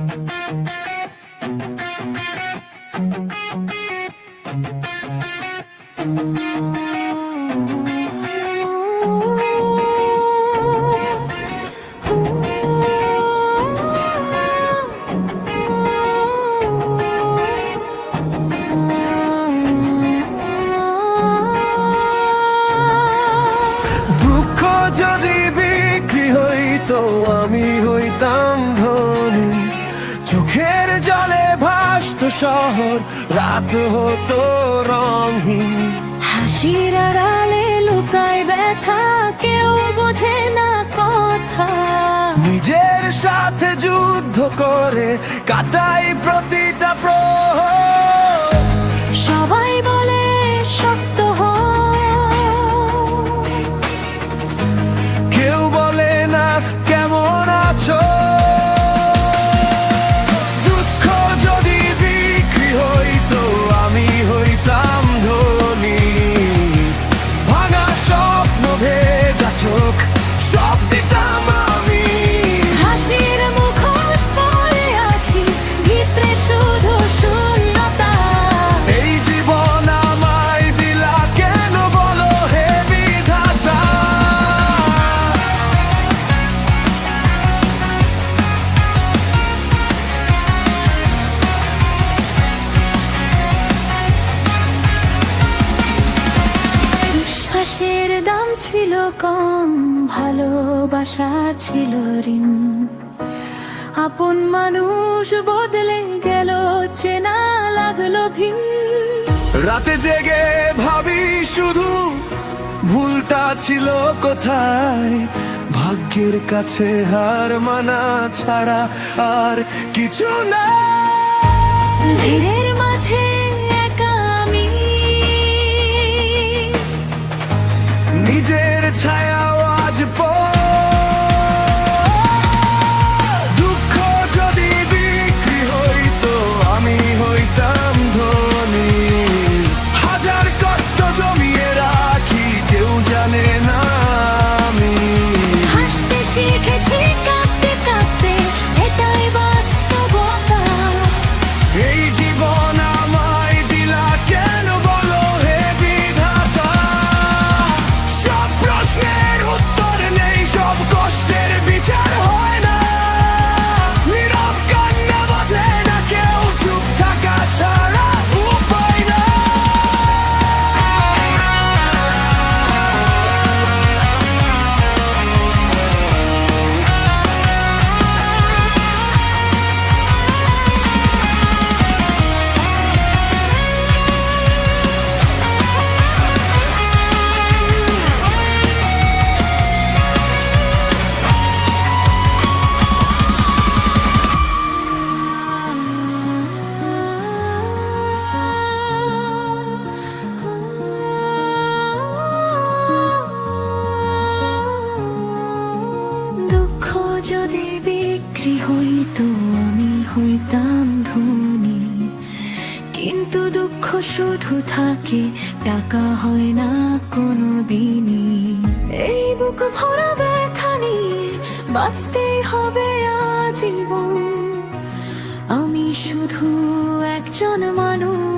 দুঃখ শহর রাত হতো রঙহীন হাসির আড়ালে লুকায় ব্যথা কেউ বোঝে না কথা। নিজের সাথে যুদ্ধ করে কাটাই প্রতিটা প্রহর। ছিল কম ভালোবাসা ছিল ঋণ। আপন মানুষ বদলে গেল চেনা লাগল ভিন। রাতে জেগে ভাবি শুধু ভুলটা ছিল কোথায়? ভাগ্যের কাছে হার মানা ছাড়া আর কিছু না। ভিড়ের মাঝে যদি বিক্রি হইতো, আমি হইতাম ধনী। কিন্তু দুঃখ শুধু থাকে, টাকা হয় না কোনো দিনই এই বুক ভরা ব্যথা নিয়ে বাঁচতেই হবে আজীবন। আমি শুধু একজন মানুষ।